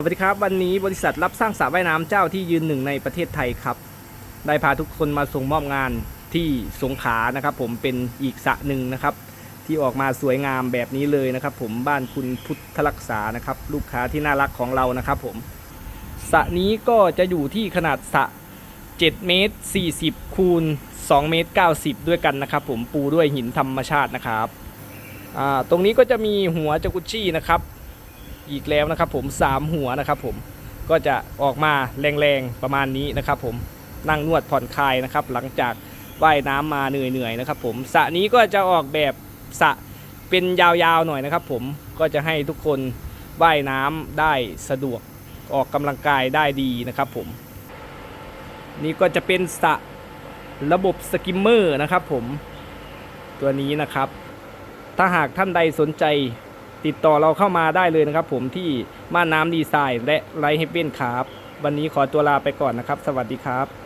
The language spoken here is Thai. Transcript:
สวัสดีครับ วันนี้บริษัทรับสร้างสระว่ายน้ำเจ้าที่ยืนหนึ่งในประเทศไทยครับ ได้พาทุกคนมาส่งมอบงานที่สงขลานะครับ ผมเป็นอีกสระหนึ่งนะครับ ที่ออกมาสวยงามแบบนี้เลยนะครับ ผมบ้านคุณพุทธรักษานะครับ ลูกค้าที่น่ารักของเรานะครับผมสระนี้ก็จะอยู่ที่ขนาดสระ7เมตร40คูณ2เมตร90 ด้วยกันนะครับ ผมปูด้วยหินธรรมชาตินะครับตรงนี้ก็จะมีหัวจากุชี่นะครับ อีกแล้วนะครับผมสามหัวนะครับผมก็จะออกมาแรงๆประมาณนี้นะครับผมนั่งนวดผ่อนคลายนะครับ หลังจากว่ายน้ำมาเหนื่อยๆนะครับ ผมสระนี้ก็จะออกแบบสระเป็นยาวๆหน่อยนะครับ ผมก็จะให้ทุกคนว่ายน้ำได้สะดวกออกกำลังกายได้ดีนะครับผมนี่ก็จะเป็นสระระบบสกิมเมอร์นะครับผมตัวนี้นะครับ ถ้าหากท่านใดสนใจ ติดต่อเราเข้ามาได้เลยนะครับ ผมที่ม่านน้ำดีไซน์และไลฟ์เฮเบนครับ วันนี้ขอตัวลาไปก่อนนะครับ สวัสดีครับ